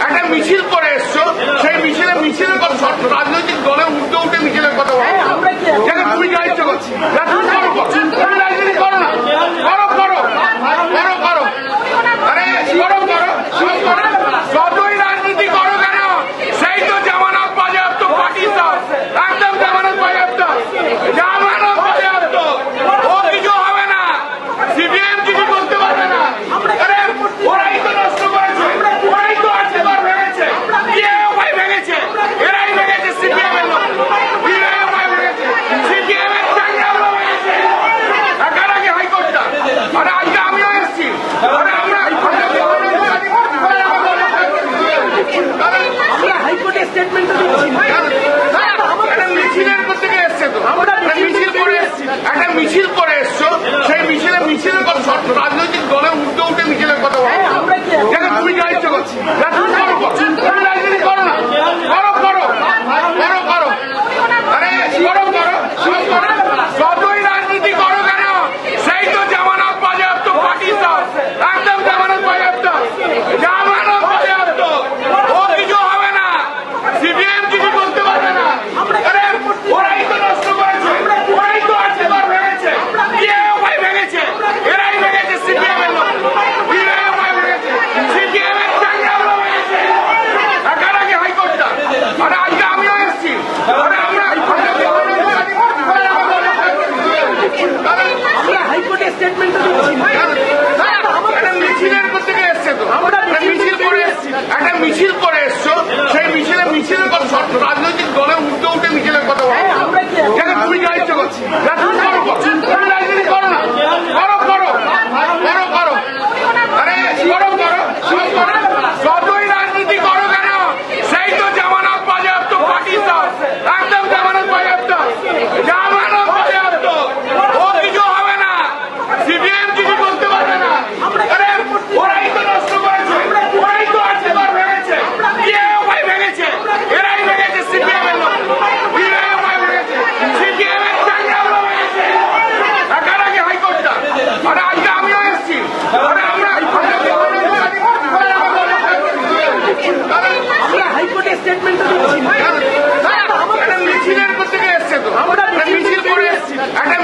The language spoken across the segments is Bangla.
¡Hagan misil por eso!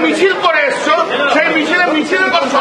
মিছিল করে এসছো সেই মিছিলে মিছিলের কথা